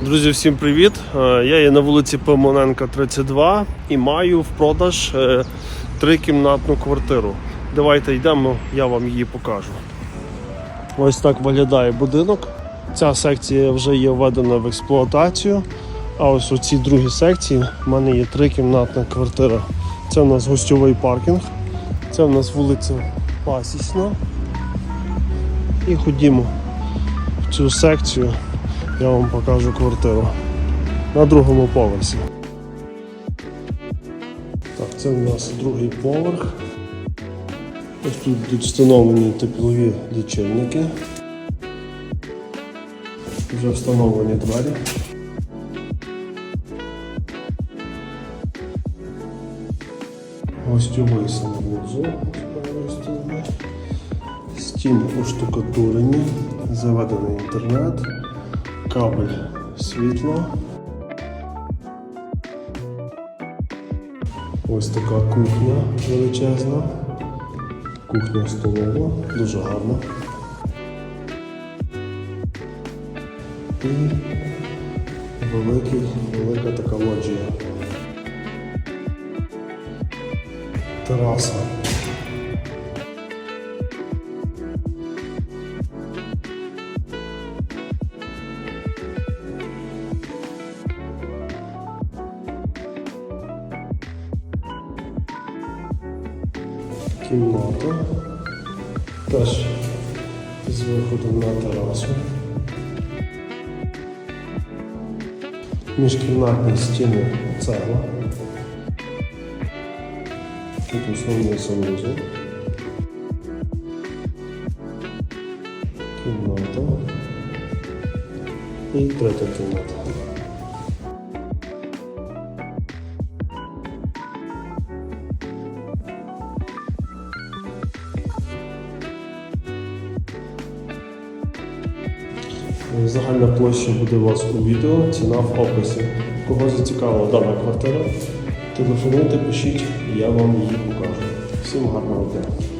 Друзі, всім привіт! Е, Я є на вулиці Пимоненка, 32 і маю в продаж е, трикімнатну квартиру. Давайте йдемо, я вам її покажу. Ось так виглядає будинок. Ця секція вже є введена в експлуатацію. А ось у цій другій секції в мене є трикімнатна квартира. Це у нас гостьовий паркінг, це у нас вулиця Пасічна. І ходімо в цю секцію я вам покажу квартиру на другому поверсі. Так, це у нас другий поверх. Ось тут будуть встановлені теплові лічильники. Вже встановлені двері. Гостьовий санвузол з. Стіни оштукатурені, заведений інтернет, кабель світла. Ось така кухня величезна. Кухня столова, дуже гарна. І великий, велика така лоджія. Тераса. Кімната. Теж з виходом на терасу. Міжкімнатні стіни цегла. Тут основний санузел. Кімната. І третя кімната. Загальна площа буде у вас у відео, ціна в описі. Кого зацікавила дана квартира, телефонуйте, пишіть, я вам її покажу. Всім гарного дня!